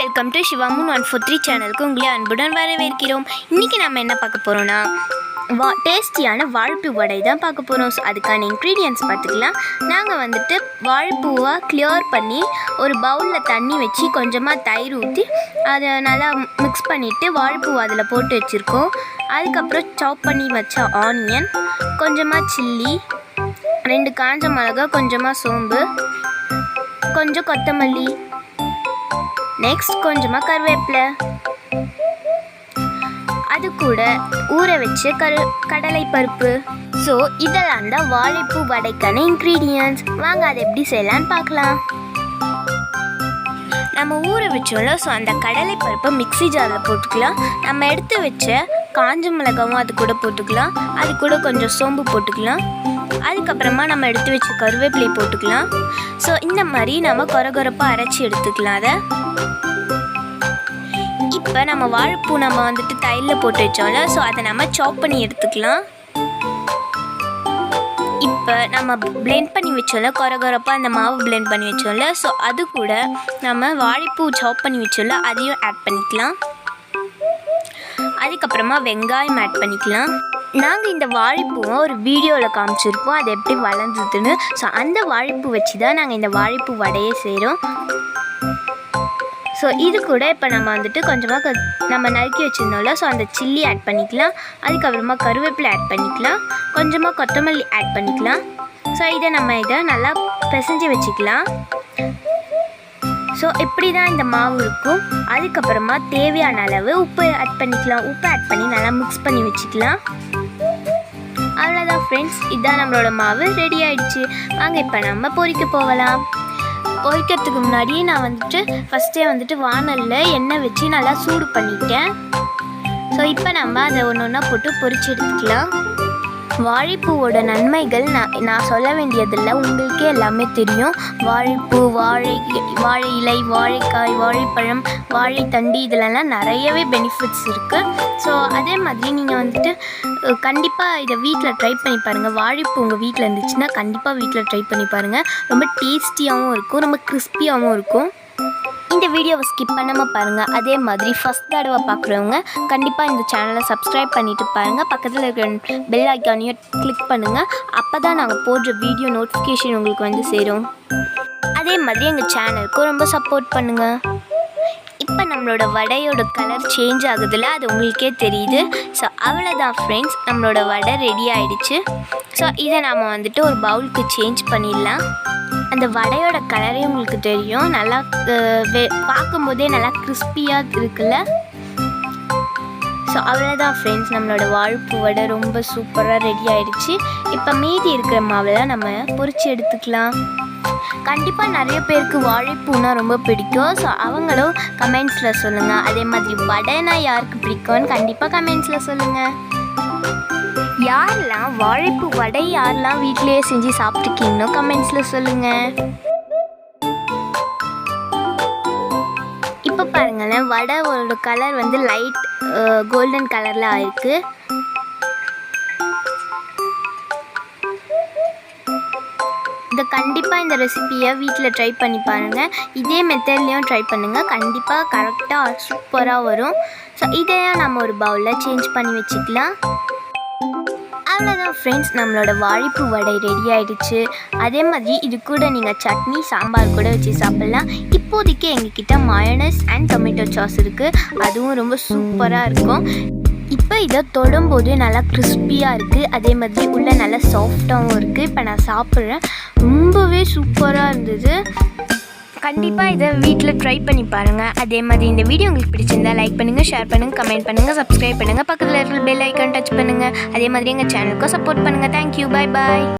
Welcome to சிவாமுன் one four three சேனலுக்கு உங்களை அன்புடன் வரவேற்கிறோம். இன்றைக்கி நம்ம என்ன பார்க்க போகிறோன்னா வா டேஸ்டியான வாழைப்பூ வடை தான் பார்க்க போகிறோம் ஸோ அதுக்கான இன்க்ரீடியன்ஸ் பார்த்துக்கலாம். நாங்கள் வந்துட்டு வாழைப்பூவை கிளியர் பண்ணி ஒரு பவுலில் தண்ணி வச்சு கொஞ்சமாக தயிர் ஊற்றி அதை நல்லா மிக்ஸ் பண்ணிவிட்டு வாழைப்பூ அதில் போட்டு வச்சுருக்கோம். அதுக்கப்புறம் சாப் பண்ணி வச்ச ஆனியன் கொஞ்சமாக சில்லி ரெண்டு காஞ்ச மிளகா கொஞ்சமாக சோம்பு கொஞ்சம் கொத்தமல்லி நெக்ஸ்ட் கொஞ்சமாக கருவேப்பிலை. அது கூட ஊற வச்ச கரு கடலை பருப்பு ஸோ இதெல்லாம் தான் வாழைப்பூ வடைக்கான இன்க்ரீடியன்ஸ் வாங்க அதை எப்படி செய்யலான்னு பார்க்கலாம். நம்ம ஊற வச்சோம்ல ஸோ அந்த கடலை பருப்பை மிக்ஸி ஜாரில் போட்டுக்கலாம். நம்ம எடுத்து வச்ச காஞ்ச மிளகாவும் அது கூட போட்டுக்கலாம். அது கூட கொஞ்சம் சோம்பு போட்டுக்கலாம். அதுக்கப்புறமா நம்ம எடுத்து வச்ச கருவேப்பிலை போட்டுக்கலாம். ஸோ இந்த மாதிரி நம்ம கொரகொரப்பாக அரைச்சி எடுத்துக்கலாம் அதை. இப்போ நம்ம வாழைப்பூ நம்ம வந்துட்டு தையலில் போட்டு வச்சோம்ல. ஸோ அதை நம்ம சாப் பண்ணி எடுத்துக்கலாம். இப்போ நம்ம பிளெண்ட் பண்ணி வச்சோம்ல கொரகொரப்பாக அந்த மாவு பிளெண்ட் பண்ணி வச்சோம்ல. ஸோ அது கூட நம்ம வாழைப்பூ சாப் பண்ணி வச்சோம்ல அதையும் ஆட் பண்ணிக்கலாம். அதுக்கப்புறமா வெங்காயம் ஆட் பண்ணிக்கலாம். நாங்கள் இந்த வாழைப்பூவை ஒரு வீடியோவில் காமிச்சிருப்போம் அது எப்படி வளர்ந்ததுன்னு. ஸோ அந்த வாழைப்பூ வச்சு தான் நாங்கள் இந்த வாழைப்பூ வடையே செய்கிறோம் ஸோ இது கூட இப்போ நம்ம வந்துட்டு கொஞ்சமாக க நம்ம நறுக்கி வச்சுருந்தோம்ல. ஸோ அந்த சில்லி ஆட் பண்ணிக்கலாம். அதுக்கப்புறமா கருவேப்பிலை ஆட் பண்ணிக்கலாம். கொஞ்சமாக கொத்தமல்லி ஆட் பண்ணிக்கலாம். ஸோ இதை நம்ம இதை நல்லா பிசைஞ்சு வச்சுக்கலாம். ஸோ இப்படி தான் இந்த மாவு இருக்கும். அதுக்கப்புறமா தேவையான அளவு உப்பு ஆட் பண்ணிக்கலாம். உப்பு ஆட் பண்ணி நல்லா மிக்ஸ் பண்ணி வச்சுக்கலாம். அவ்வளோதான் ஃப்ரெண்ட்ஸ் இதுதான் நம்மளோட மாவு. ரெடி ஆயிடுச்சு. வாங்க இப்போ நம்ம பொறிக்க போகலாம். பொரிக்கிறதுக்கு முன்னாடி நான் வந்துட்டு ஃபஸ்ட்டே வந்துட்டு வானலில் எண்ணெய் வச்சு நல்லா சூடு பண்ணிட்டேன். ஸோ இப்போ நம்ம அதை ஒன்று ஒன்றா போட்டு பொரிச்சு எடுத்துக்கலாம். வாழைப்பூவோட நன்மைகள் நான் நான் சொல்ல வேண்டியதில்லை. உங்களுக்கே எல்லாமே தெரியும். வாழைப்பூ வாழை வாழை இலை வாழைக்காய் வாழைப்பழம் வாழைத்தண்டு இதிலெல்லாம் நிறையவே பெனிஃபிட்ஸ் இருக்குது ஸோ அதே மாதிரி நீங்கள் வந்துட்டு கண்டிப்பாக இதை வீட்டில் ட்ரை பண்ணி பாருங்கள் வாழைப்பூ உங்கள் வீட்டில் இருந்துச்சுன்னா கண்டிப்பாக வீட்டில் ட்ரை பண்ணி பாருங்கள் ரொம்ப டேஸ்டியாகவும் இருக்கும். ரொம்ப கிறிஸ்பியாகவும் இருக்கும். இந்த வீடியோவை ஸ்கிப் பண்ணாமல் பாருங்கள் அதே மாதிரி ஃபஸ்ட் தடவை பார்க்குறவங்க கண்டிப்பாக இந்த சேனலை சப்ஸ்கிரைப் பண்ணிவிட்டு பாருங்கள் பக்கத்தில் இருக்கிற பெல் ஐக்கானையும் கிளிக் பண்ணுங்கள் அப்போ தான் நாங்கள் போடுற வீடியோ நோட்டிஃபிகேஷன் உங்களுக்கு வந்து சேரும். அதே மாதிரி எங்கள் சேனலுக்கும் ரொம்ப சப்போர்ட் பண்ணுங்கள் இப்போ நம்மளோட வடையோட கலர் சேஞ்ச் ஆகுதுல்ல அது உங்களுக்கே தெரியுது. ஸோ அவ்வளோதான் ஃப்ரெண்ட்ஸ் நம்மளோட வடை ரெடி ஆயிடுச்சு. ஸோ இதை நாம் வந்துட்டு ஒரு பவுலுக்கு சேஞ்ச் பண்ணிடலாம். அந்த வடையோட கலரே உங்களுக்கு தெரியும். நல்லா பார்க்கும்போதே நல்லா கிறிஸ்பியாக இருக்குல்ல? ஸோ அவ்வளோதான் ஃப்ரெண்ட்ஸ் நம்மளோட வாழ்ப்பு வடை ரொம்ப சூப்பராக ரெடி ஆயிடுச்சு. இப்போ மீதி இருக்கிற மாவெல்லாம் நம்ம பொறிச்சு எடுத்துக்கலாம். கண்டிப்பாக நிறைய பேருக்கு வாழைப்பூனா ரொம்ப பிடிக்கும். ஸோ அவங்களும் கமெண்ட்ஸில் சொல்லுங்கள் அதே மாதிரி வடைனா யாருக்கு பிடிக்கும்னு கண்டிப்பாக கமெண்ட்ஸில் சொல்லுங்கள் யாரெல்லாம் வாழைப்பு வடை யாரெல்லாம் வீட்டிலேயே செஞ்சு சாப்பிட்ருக்கீங்கன்னு கமெண்ட்ஸில் சொல்லுங்கள் இப்போ பாருங்களேன் வடையோட கலர் வந்து லைட் கோல்டன் கலரில் ஆயிருக்கு. இதை கண்டிப்பாக இந்த ரெசிபியை வீட்டில் ட்ரை பண்ணி பாருங்கள் இதே மெத்தட்லேயும் ட்ரை பண்ணுங்கள் கண்டிப்பாக கரெக்டாக சூப்பராக வரும். ஸோ இதையும் நம்ம ஒரு பவுலில் சேஞ்ச் பண்ணி வச்சுக்கலாம். அவ்வளோதான் ஃப்ரெண்ட்ஸ் நம்மளோட வாழைப்பு வடை ரெடி ஆயிடுச்சு. அதே மாதிரி இது கூட நீங்கள் சட்னி சாம்பார் கூட வச்சு சாப்பிட்லாம். இப்போதைக்கு எங்ககிட்ட மயோனஸ் அண்ட் டொமேட்டோ சாஸ் இருக்குது அதுவும் ரொம்ப சூப்பராக இருக்கும். இப்போ இதை தொடும்போது நல்லா கிறிஸ்பியாக இருக்குது அதே மாதிரி உள்ள நல்லா சாஃப்டாகவும் இருக்குது இப்போ நான் சாப்பிட்றேன். ரொம்பவே சூப்பராக இருந்தது. கண்டிப்பாக இதை வீட்டில் ட்ரை பண்ணி பாருங்கள் அதே மாதிரி இந்த வீடியோ உங்களுக்கு பிடிச்சிருந்தா லைக் பண்ணுங்கள் ஷேர் பண்ணுங்கள் கமெண்ட் பண்ணுங்கள் சப்ஸ்கிரைப் பண்ணுங்கள் பக்கத்தில் இருக்கிற பெல் ஐக்கான் டச் பண்ணுங்கள் அதே மாதிரி எங்கள் சேனலுக்கும் சப்போர்ட் பண்ணுங்கள் தேங்க்யூ பை பாய்